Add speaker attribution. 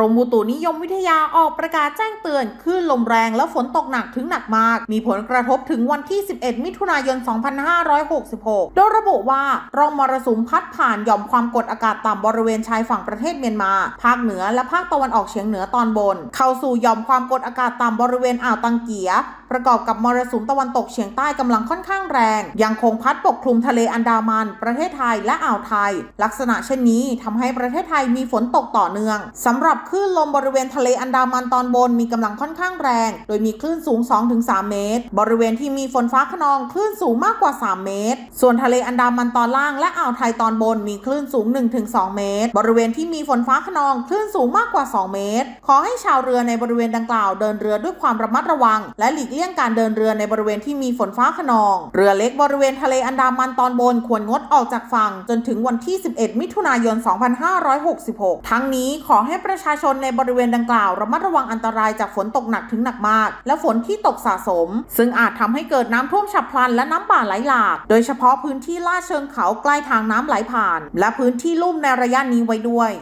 Speaker 1: รมอุตุนิยมวิทยาออกประกาศแจ้งเตือนคลื่นลมแรงและฝนตกหนักถึงหนักมาก มีผลกระทบถึงวันที่ 11 มิถุนายน 2566 โดยระบุว่าร่องมรสุมพัดผ่านหย่อมความกดอากาศต่ำบริเวณชายฝั่งประเทศเมียนมา ภาคเหนือและภาคตะวันออกเฉียงเหนือตอนบน เข้าสู่หย่อมความกดอากาศต่ำบริเวณอ่าวตังเกีย ประกอบกับมรสุมตะวันตกเฉียงใต้กำลังค่อนข้างแรง ยังคงพัดปกคลุมทะเลอันดามัน ประเทศไทยและอ่าวไทย ลักษณะเช่นนี้ทำให้ประเทศไทยมีฝนตกต่อเนื่องสำหรับคลื่นลมบริเวณทะเลอันดามันตอนบนมีกำลังค่อนข้างแรง โดยมีคลื่นสูง 2-3 เมตร บริเวณที่มีฝนฟ้าขนองคลื่นสูงมากกว่า 3 เมตร ส่วนทะเลอันดามันตอนล่างและอ่าวไทยตอนบนมีคลื่นสูง 1-2 เมตร บริเวณที่มีฝนฟ้าขนองคลื่นสูงมากกว่า 2 เมตร ขอให้ชาวเรือในบริเวณดังกล่าวเดินเรือด้วยความระมัดระวัง และหลีกเลี่ยงการเดินเรือในบริเวณที่มีฝนฟ้าขนอง เรือเล็กบริเวณทะเลอันดามันตอนบนควรงดออกจากฝั่ง จนถึงวันที่ 11 มิถุนายน 2566 ทั้งนี้ขอให้ประชาชชนในบริเวณดังกล่าวระมัดระวังอันตรายจากฝนตกหนักถึงหนักมาก และฝนที่ตกสะสม ซึ่งอาจทำให้เกิดน้ำท่วมฉับพลันและน้ำป่าไหลหลาก โดยเฉพาะพื้นที่ลาดเชิงเขาใกล้ทางน้ำไหลผ่าน และพื้นที่ลุ่มในระยะนี้ไว้ด้วย